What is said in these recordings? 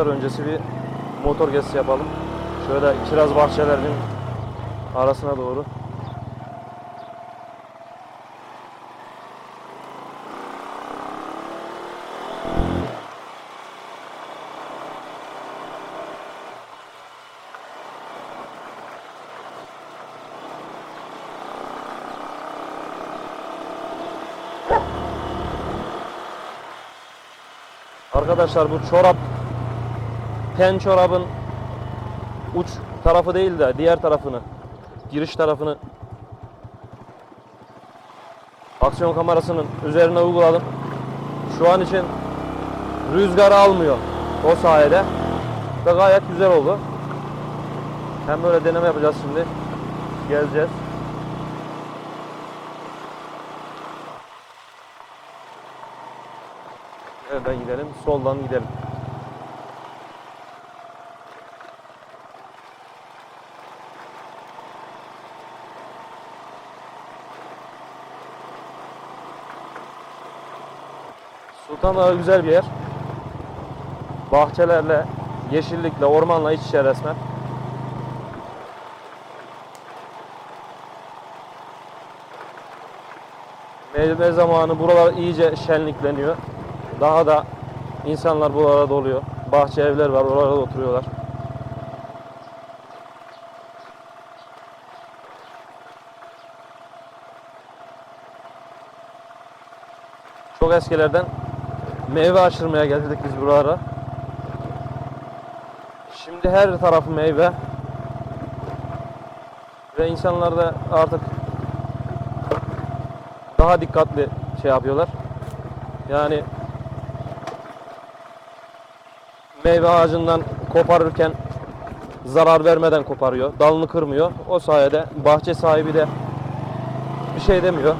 iftar öncesi bir motor gezisi yapalım. Şöyle kiraz bahçelerinin arasına doğru. Arkadaşlar bu çorap pen çorabın uç tarafı değil de diğer tarafını giriş tarafını aksiyon kamerasının üzerine uyguladım. Şu an için rüzgarı almıyor o sayede ve gayet güzel oldu. Hem böyle deneme yapacağız şimdi. Geleceğiz. Nereden gidelim? Soldan gidelim. Sultan Dağı güzel bir yer. Bahçelerle, yeşillikle, ormanla iç içe resmen. Meyve zamanı buralar iyice şenlikleniyor. Daha da insanlar buralara doluyor. Bahçe evler var, oralarda oturuyorlar. Çok eskilerden meyve aşırmaya geldik biz buralara. Şimdi her tarafı meyve. Ve insanlar da artık daha dikkatli şey yapıyorlar. Yani meyve ağacından koparırken zarar vermeden koparıyor. Dalını kırmıyor. O sayede bahçe sahibi de bir şey demiyor.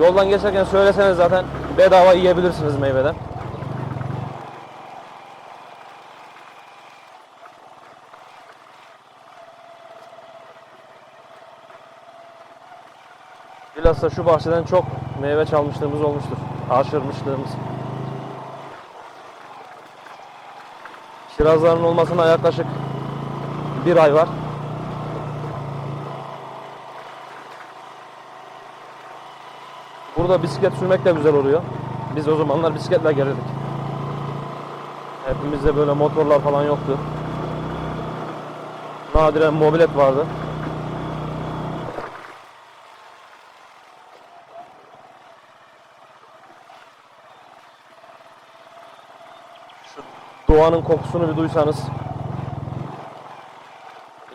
Yoldan geçerken söyleseniz zaten bedava yiyebilirsiniz meyveden. Bilhassa şu bahçeden çok meyve çalmışlığımız olmuştur. Aşırmışlığımız. Kirazların olmasına yaklaşık bir ay var. Burada bisiklet sürmek de güzel oluyor. Biz o zamanlar bisikletle gelirdik. Hepimizde böyle motorlar falan yoktu. Nadiren mobilet vardı. Şu doğanın kokusunu bir duysanız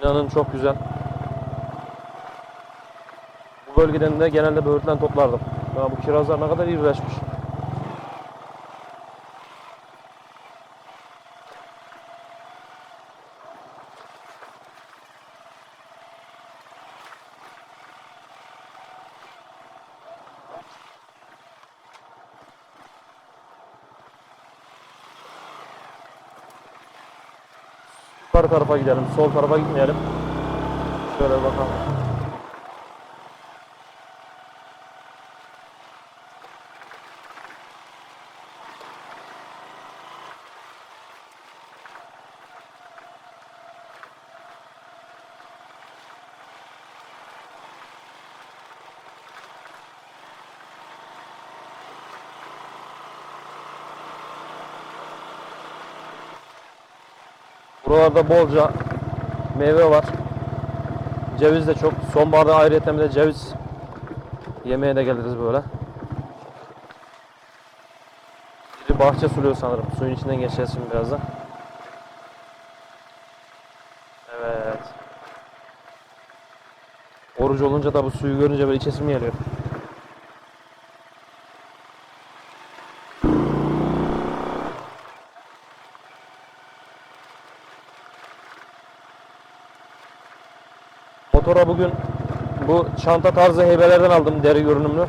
inanın çok güzel. Bu bölgeden de genelde böğürtlen toplardım. Ya bu kirazlar ne kadar irileşmiş. Yukarı tarafa gidelim. Sol tarafa gitmeyelim. Şöyle bakalım. Buralarda bolca meyve var. Ceviz de çok. Sonbaharda ayrıyeten bir de ceviz yemeğe de geliriz böyle. Biri bahçe suluyor sanırım. Suyun içinden geçeceğiz şimdi birazdan. Evet. Oruç olunca da bu suyu görünce böyle içesim geliyor. Motora bugün bu çanta tarzı heybelerden aldım deri görünümlü.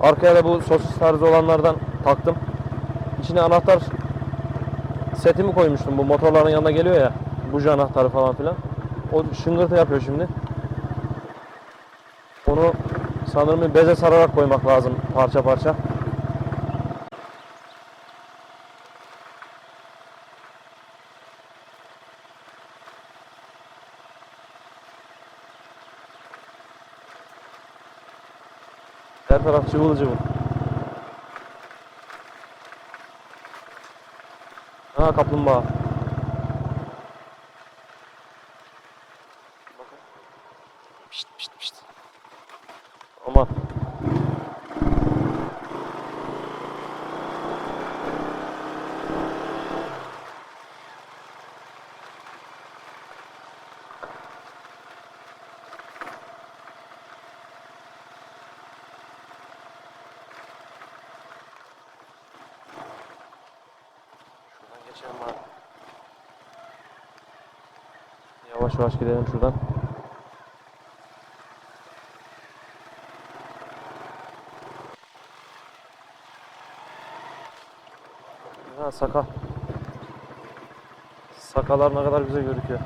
Arkaya da bu sosis tarzı olanlardan taktım. İçine anahtar setimi koymuştum. Bu motorların yanına geliyor ya. Buji anahtarı falan filan. O şıngırtı yapıyor şimdi. Onu sanırım bir beze sararak koymak lazım parça parça. Her taraf cıvıl cıvıl. Ha kaplumbağa. Geçelim. Yavaş yavaş gidelim şuradan. Ha saka. Sakalar ne kadar güzel gözüküyor.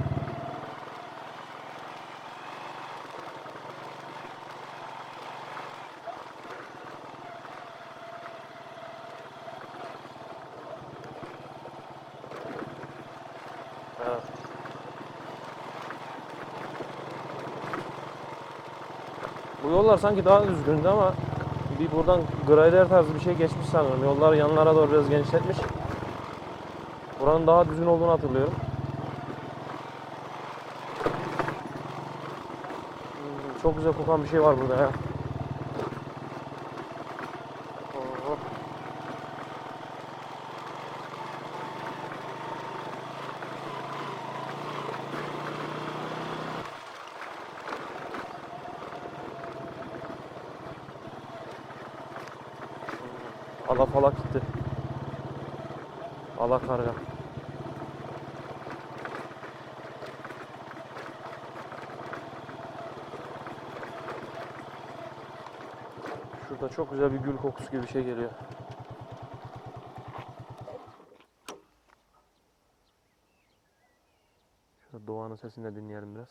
Bu yollar sanki daha düzgündü ama bir buradan grader tarzı bir şey geçmiş sanırım. Yollar yanlara doğru biraz genişletmiş. Buranın daha düzgün olduğunu hatırlıyorum. Çok güzel kokan bir şey var burada ya. Ala falak gitti. Ala karga. Şurada çok güzel bir gül kokusu gibi bir şey geliyor. Şöyle doğanın sesini de dinleyelim biraz.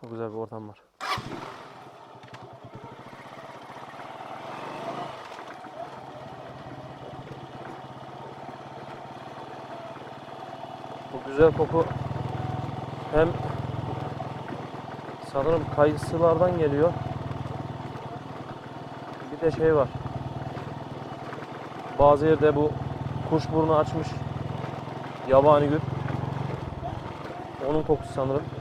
Çok güzel bir ortam var. Bu güzel koku hem sanırım kayısılardan geliyor. Bir de şey var. Bazı yerde bu kuşburnu açmış yabani gül. Onun kokusu sanırım.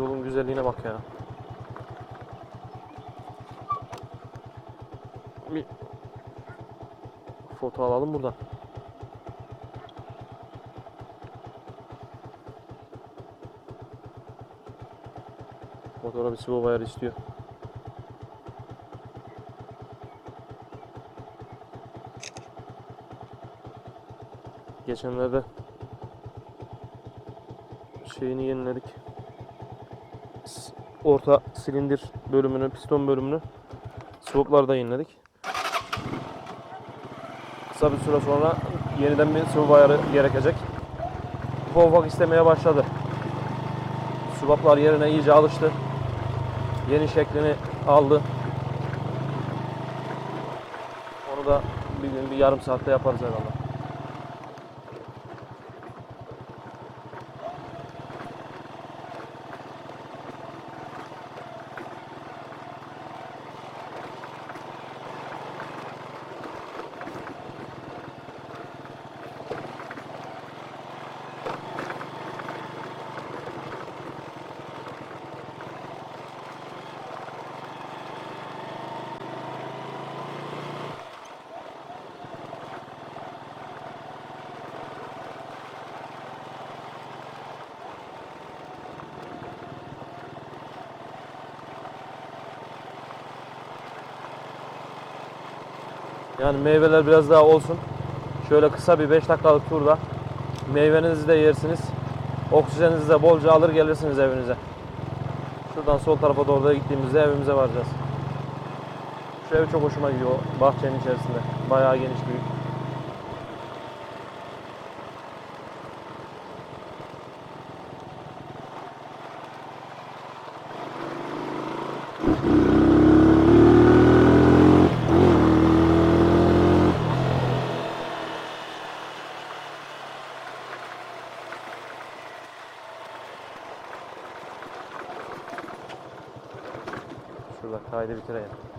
Yolun güzelliğine bak ya. Bir foto alalım buradan. Motora bir sıvı ayarı istiyor. Geçenlerde şeyini yeniledik. Orta silindir bölümünü, piston bölümünü swaplarda yeniledik. Kısa bir süre sonra yeniden bir sıvı ayarı gerekecek. Ufak ufak istemeye başladı. Swaplar yerine iyice alıştı. Yeni şeklini aldı. Onu da bir gün bir yarım saatte yaparız herhalde. Yani meyveler biraz daha olsun. Şöyle kısa bir 5 dakikalık turda meyvenizi de yersiniz. Oksijeninizi de bolca alır gelirsiniz evinize. Şuradan sol tarafa doğru da gittiğimizde evimize varacağız. Şu ev çok hoşuma gidiyor bahçenin içerisinde. Bayağı geniş büyük. Şurada kaydı bitireyim.